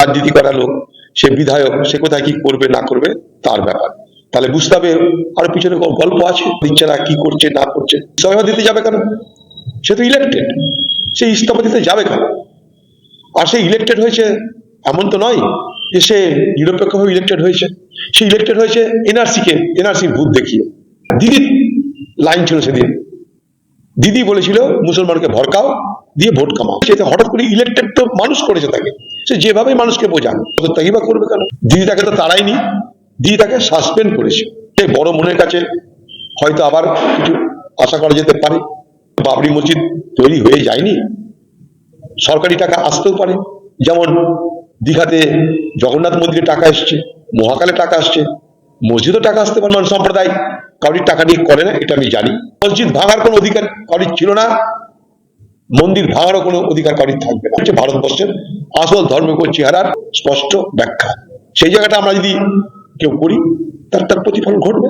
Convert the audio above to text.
রাজনীতি করা লোক, সে বিধায়ক, সে কোথায় কি করবে, না করবে, তার ব্যাপার। তাহলে বুঝতে হবে আরও পিছনে গল্প আছে দিচ্ছে না কি করছে, না করছে। ইস্তফা দিতে যাবে কেন? সে তো ইলেক্টেড সে ইস্তফা দিতে যাবে কেন? আর সে ইলেক্টেড হয়েছে এমন তো নয় যে সে নিরপেক্ষভাবে ইলেকটেড হয়েছে। সে ইলেক্টেড হয়েছে এনআরসি কে এনআরসি ভূত দেখিয়ে। দিদির লাইন ছিল সেদিন। দিদি বলেছিল, মুসলমানকে ভরকাও দিয়ে ভোট কামাও। সে হঠাৎ করে ইলেকটেড তো মানুষ করেছে তাকে। সে যেভাবে মানুষকে বোঝান তাকে বা করবে কেন? দিদি তাকে তো তাড়ায়নি। দিদি তাকে সাসপেন্ড করেছে। সে বড় মনের কাছে হয়তো আবার কিছু আশা করা যেতে পারে। বাবরি মসজিদ তৈরি হয়ে যায়নি। সরকারি টাকা আসতেও পারে। যেমন দীঘাতে জগন্নাথ মন্দিরে টাকা এসছে, মহাকালে টাকা আসছে। মসজিদও টাকা আসতে পারে মানুষ সম্প্রদায়। কাউরির টাকা নিয়ে করে না, এটা আমি জানি। মসজিদ ভাঙার কোনো অধিকার কাউরির ছিল না। মন্দির ভাঙারও কোনো অধিকার কাউরির থাকবে না। হচ্ছে ভারতবর্ষের আসল ধর্মীয় চেহারার স্পষ্ট ব্যাখ্যা। সেই জায়গাটা আমরা যদি কেউ করি, তার তার প্রতিফলন ঘটবে।